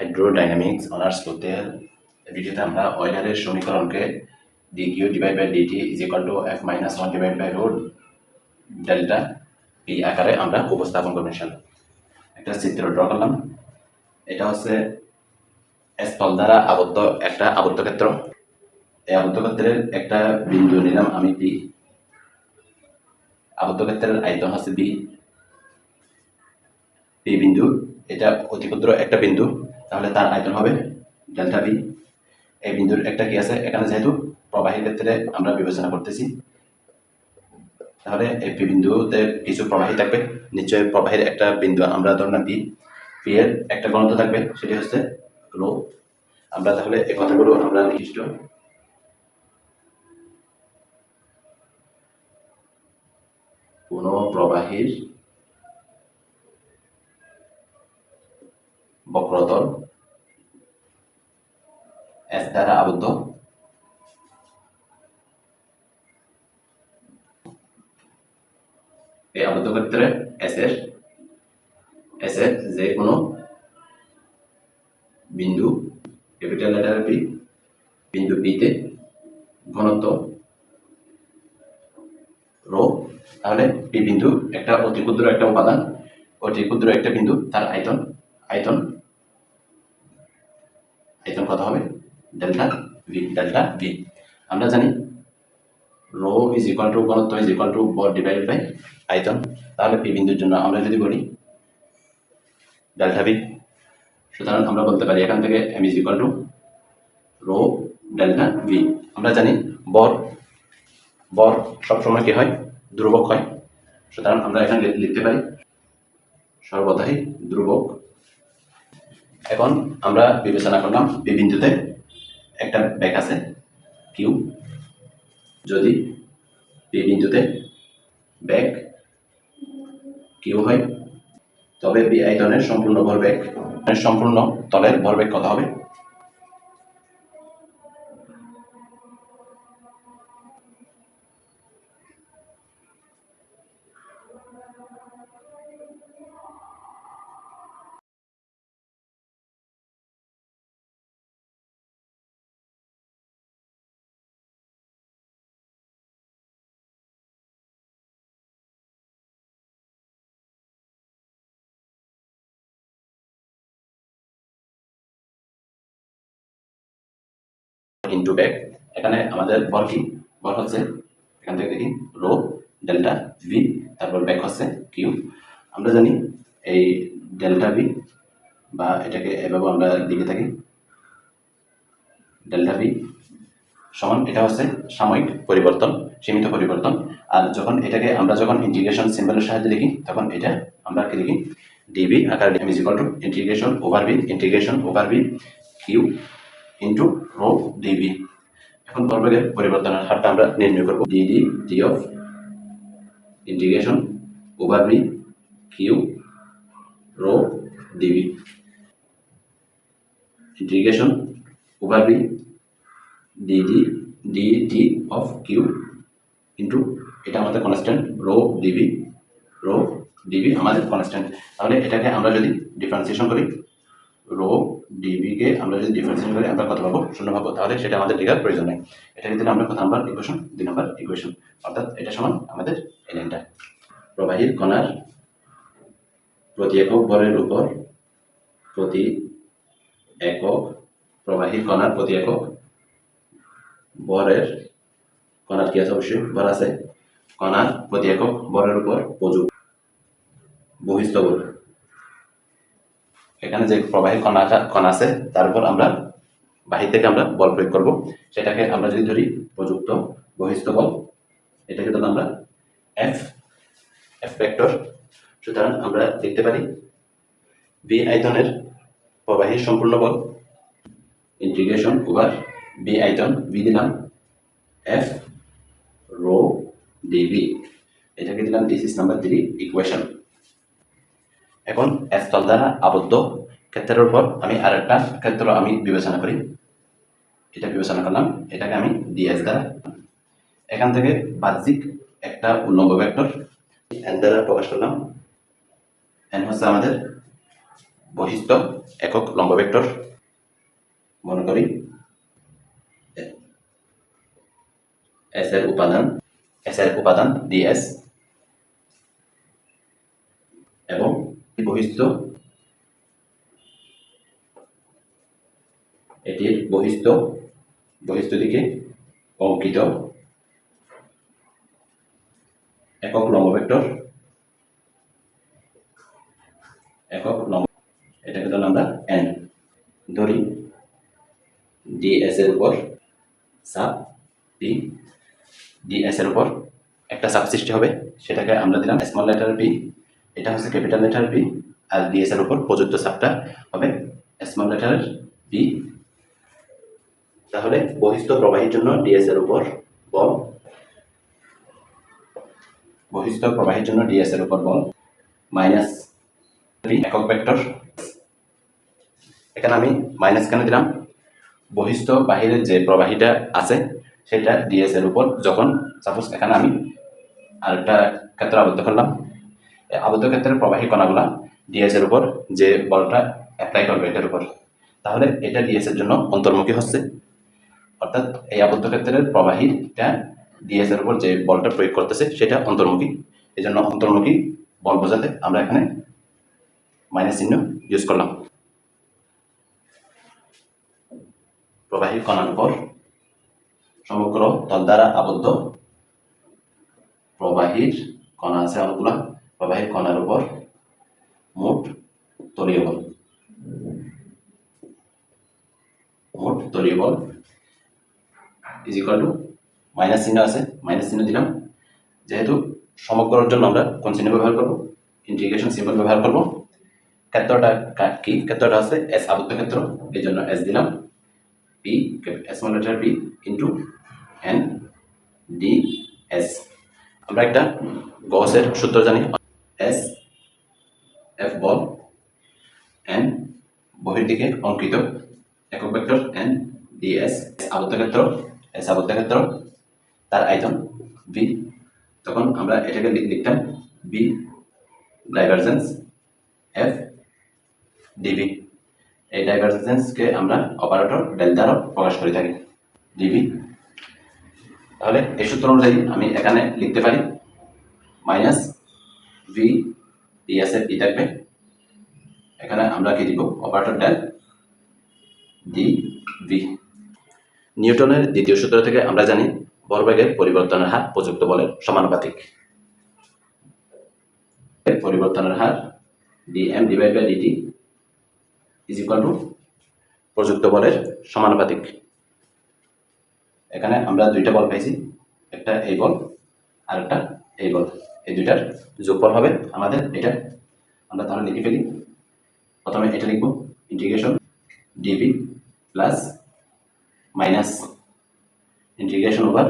Hydrodynamics honours করতে ভিডিওতে আমরা অয়েলারের সমীকরণকে D Q divide by DT is equal to F minus one divide by road delta এই আকারে আমরা উপস্থাপন করব ইনশাল্লাহ একটা চিত্র ড্র করলাম। এটা হচ্ছে স্থল দ্বারা আবদ্ধ একটা আবদ্ধ ক্ষেত্র এই আবদ্ধ ক্ষেত্রের একটা বিন্দু নিলাম আমি পি আবদ্ধ ক্ষেত্রের আয়তন হচ্ছে বি পি বিন্দু, এটা অতি একটা বিন্দু। তাহলে তার আয়তন হবে ডেল্টা বি এই বিন্দুর একটা কি আছে? এখানে যেহেতু প্রবাহীর ক্ষেত্রে আমরা বিবেচনা করতেছি, তাহলে এই পি বিন্দুতে কিছু প্রবাহী থাকবে। নিশ্চয়ই প্রবাহের একটা বিন্দু আমরা ধরলাম পি পি এর একটা গণত্ব থাকবে, সেটি হচ্ছে রো। আমরা তাহলে এই কথাগুলো আমরা নির্দিষ্ট কোনো প্রবাহীর বক্রতল এস দ্বারা আবদ্ধ এই আবদ্ধ ক্ষেত্রে এস এর এস এর যে কোনো বিন্দু ক্যাপিটাল লেটার পি বিন্দু পিতে ঘনত্ব রো, তাহলে পি বিন্দু একটা অতি ক্ষুদ্র একটা উপাদান, অতি ক্ষুদ্র একটা বিন্দু, তার আয়তন আয়তন আয়তন কত হবে? ডেল্টা ভি ডেল্টা ভি আমরা জানি রো ইজ ইকুয়াল টু ঘনত্ব ইজ ইকুয়াল টু বর ডিভাইডেড বাই আয়তন। তাহলে পি বিন্দুর জন্য আমরা যদি বলি ডেল্টা ভি সুতরাং আমরা বলতে পারি এখান থেকে M is equal to rho delta V আমরা জানি বর বর সবসময় কি হয়? ধ্রুবক হয়। সুতরাং আমরা এখানে লিখতে পারি সর্বদাই ধ্রুবক। এখন আমরা বিবেচনা করলাম পি বিন্দুতে একটা ব্যাক আছে কিউ যদি পি বিন্দুতে ব্যাক কিউ হয়, তবে বি আয়তনের সম্পূর্ণ ভরবেগ সম্পূর্ণ তলের ভরবেগ কত হবে? ইন্টু ব্যাগ এখানে আমাদের ভর কি? ভর হচ্ছে, এখান থেকে দেখি, রো, ডেল্টা ভি তারপর ব্যাক হচ্ছে কিউ আমরা জানি এই ডেল্টা ভি বা এটাকে এভাবে আমরা লিখে থাকি। ডেল্টা ভি সমান, এটা হচ্ছে সাময়িক পরিবর্তন, সীমিত পরিবর্তন। আর যখন এটাকে আমরা যখন ইন্টিগ্রেশন সিম্বলের সাহায্যে লিখি, তখন এটা আমরা কি লিখি? ডিবি আকার M is equal to integration over V integration over V Q into rho DV এখন ভরবেগের পরিবর্তনের হারটা আমরা নির্ণয় করব DD D of integration over V Q rho DV integration over V DD DT of Q into এটা আমাদের constant rho DV rho DV আমাদের কনস্ট্যান্ট তাহলে এটাকে আমরা যদি ডিফারেন্সিয়েশন করি রো ডিবিকে আমরা যদি ডিফারেন্সিয়েশন করি, আমরা কত পাবো? শূন্য পাবো। তাহলে সেটা আমাদের লেখার প্রয়োজন নেই। এটাকে দিলে আমরা কত নাম্বার ইকুয়েশন দুই নাম্বার ইকুয়েশন অর্থাৎ এটা সমান আমাদের এনএনটা প্রবাহীর কণার প্রতি একক ভরের উপর প্রতি একক, প্রবাহীর কণার প্রতি একক বরের কণার কি আছে অবশ্যই? বর আছে। কণার প্রতি একক বরের উপর প্রযুক্ত বহিস্থ বল এখানে যে প্রবাহীর কণাটা কণা আছে, তার উপর আমরা বাহির থেকে আমরা বল প্রয়োগ করব। সেটাকে আমরা যদি ধরি প্রযুক্ত বহিস্থ বল, এটাকে ধরলাম আমরা এফ এফ ভেক্টর সুতরাং আমরা লিখতে পারি বি আয়তনের প্রবাহীর সম্পূর্ণ বল ইন্টিগ্রেশন ওভার বি আয়তন বি দিলাম এফ রো ডিবি এটাকে দিলাম this is number three equation দ্বারা আবদ্ধ। ক্ষেত্রের উপর আমি আর একটা ক্ষেত্র আমি বিবেচনা করি। এটা বিবেচনা করলাম, এটাকে আমি ডিএস দ্বারা। এখান থেকে বাহ্যিক একটা উল্লম্ব ভেক্টর এন দ্বারা প্রকাশ করলাম। এন হচ্ছে আমাদের বহিস্থ একক লম্ব ভেক্টর। মনে করি এস এর উপাদান এস এর উপাদান ডিএস এবং বহিস্থ এটির বহিস্থ বহিস্থ দিকে অঙ্কিত। একক লম্ব ভেক্টর। একক লম্ব, এটাকে ধরুন আমরা এন ধরি ডিএস এর উপর সাব পি ডিএস এর উপর একটা সাব সৃষ্টি হবে, সেটাকে আমরা দিলাম স্মল লেটার পি এটা হচ্ছে ক্যাপিটাল লেটার পি আর ডিএস এর উপর প্রযুক্ত সাবটা হবে স্মল লেটার পি তাহলে বহিস্থ প্রবাহীর জন্য ডিএস এর উপর বল। বহিস্থ প্রবাহীর জন্য ডিএস এর উপর বল মাইনাস একক ভেক্টর। এখানে আমি মাইনাস কেন দিলাম? বহিস্থ বাহিরের যে প্রবাহীটা আছে, সেটা ডিএস এর উপর যখন সাপোজ এখানে আমি আরেকটা ক্ষেত্র আবদ্ধ করলাম আবদ্ধ ক্ষেত্রের প্রবাহী কণাগুলা ডিএস এর উপর যে বলটা অ্যাপ্লাই করবে এটার উপর। তাহলে এটা ডিএস এর জন্য অন্তর্মুখী হচ্ছে। অর্থাৎ এই আবদ্ধ ক্ষেত্রের প্রবাহীটা ডিএস এর উপর যে বলটা প্রয়োগ করতেছে, সেটা অন্তর্মুখী। এই জন্য অন্তর্মুখী বল বোঝাতে আমরা এখানে মাইনাস চিহ্ন ইউজ করলাম। প্রবাহী কণার উপর সমগ্র তল দ্বারা আবদ্ধ প্রবাহীর কণা আছে অনেকগুলা প্রবাহীর কণার উপর মোট তলীয় বল। মোট তলীয় বল ইজ ইকাল টু মাইনাস চিহ্ন আছে মাইনাস চিহ্ন দিলাম। যেহেতু সমগ্রের জন্য আমরা কোন চিহ্ন ব্যবহার করব ইন্টিগ্রেশন সিম্বল ব্যবহার করব। ক্ষেত্রটা কি ক্ষেত্রটা আছে এস আবদ্ধ ক্ষেত্র এই জন্য এস দিলাম P small letter P into N D S আমরা একটা গসের সূত্র জানি। এস এফ বল এন বহির দিকে অঙ্কিত। একক ভেক্টর এন ডি এস আবদ্ধ ক্ষেত্র। আবদ্ধ ক্ষেত্র তার আয়তন বি তখন আমরা এটাকে লিখ- লিখতাম বি ডাইভারজেন্স এফ ডিবি এই ডাইভারজেন্সকে আমরা অপারেটর ডেল দ্বারা প্রকাশ করে থাকি ডিবি তাহলে এই সূত্র অনুযায়ী আমি এখানে লিখতে পারি মাইনাস ভি ডিএস এর ই থাকবে। এখানে আমরা কি দিব? অপারেটর ডেল ডি ভি নিউটনের দ্বিতীয় সূত্র থেকে আমরা জানি ভরবেগের পরিবর্তনের হার প্রযুক্ত বলের সমানুপাতিক। পরিবর্তনের হার DM divide by DT is equal to প্রযুক্ত বলের সমানুপাতিক। এখানে আমরা দুইটা বল পাইছি, একটা এই বল আর একটা এই বল। এই দুইটার যোগফল হবে আমাদের এটা। আমরা তাহলে লিখে ফেলি। প্রথমে এটা লিখব integration DV plus minus integration over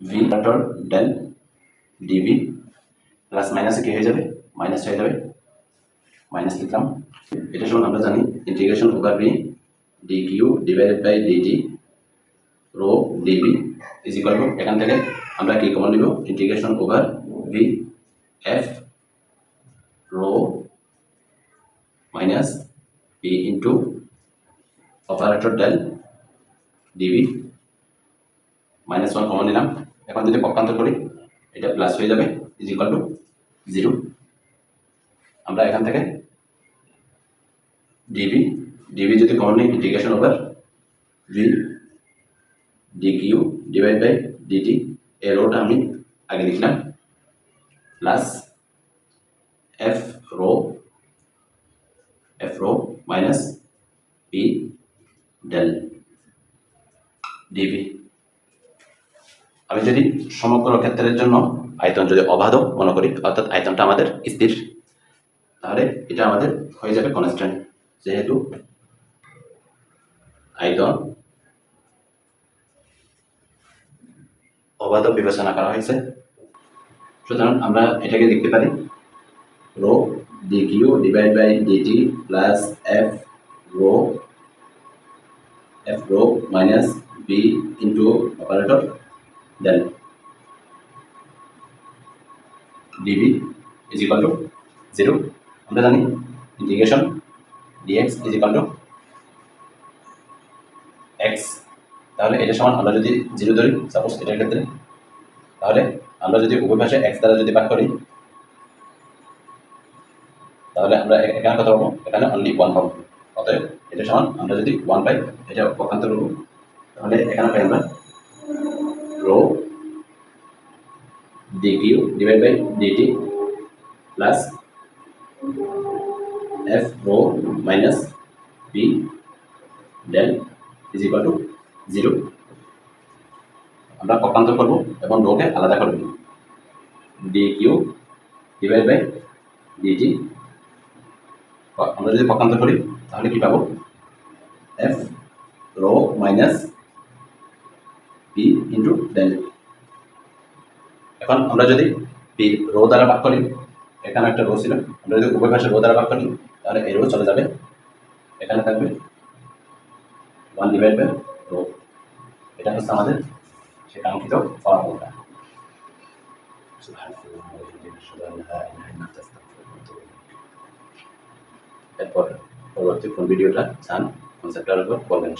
V ডটর del DV plus মাইনাসে কি হয়ে যাবে? মাইনাস হয়ে যাবে। মাইনাস লিখলাম। এটা শুনুন, আমরা জানি integration over V D Q divided by DT rho DV is equal to এখান থেকে আমরা কি কমন নিব? Integration over V F rho minus P into operator del DV minus one common নিলাম। এখন যদি পক্ষান্তর করি, এটা প্লাস হয়ে যাবে ইজ ইকুয়াল টু জিরো আমরা এখান থেকে ডিবি ডিবি যদি কমন নিই integration over V D Q divide by DT এর রোটা আমি আগে লিখলাম। Plus F rho F rho minus P del DV আমি যদি সমগ্র ক্ষেত্রের জন্য আয়তন যদি অবাধ মনে করি, অর্থাৎ আয়তনটা আমাদের স্থির, তাহলে এটা আমাদের হয়ে যাবে কনস্ট্যান্ট যেহেতু আয়তন অবাধ বিবেচনা করা হয়েছে, সুতরাং আমরা এটাকে দেখতে পারি rho D Q divide by DT plus F rho F rho minus V into operator then. DV is equal to zero আমরা জানি integration DX is equal to X তাহলে এটা সমান আমরা যদি জিরো ধরি সাপোজ এটার ক্ষেত্রে, তাহলে আমরা যদি উভয় পাশে এক্স দ্বারা যদি ভাগ করি, তাহলে আমরা এখানে কত পাবো? এখানে অনলি ওয়ান পাবো। অতএব এটা সমান আমরা যদি ওয়ান পাই, এটা পক্ষান্তর করব তাহলে এখানে পাই আমরা D Q divide by DT plus F rho minus V del is equal to zero আমরা পক্ষান্তর করব এবং রোকে আলাদা করব D Q divide by DT আমরা যদি পক্ষান্তর করি, তাহলে কি পাবো? F rho minus P into del এখন আমরা যদি পি রো দ্বারা ভাগ করি, এখানে একটা রো ছিল, আমরা যদি উভয় পাশে রো দ্বারা ভাগ করি, তাহলে এই রো চলে যাবে। এখানে থাকবে ওয়ান ডিভাইড বাই রো এটা হচ্ছে আমাদের সে কাঙ্ক্ষিত ফলাফলটা এরপর পরবর্তী কোন ভিডিওটা চান কনসেপ্টের উপর বলবেন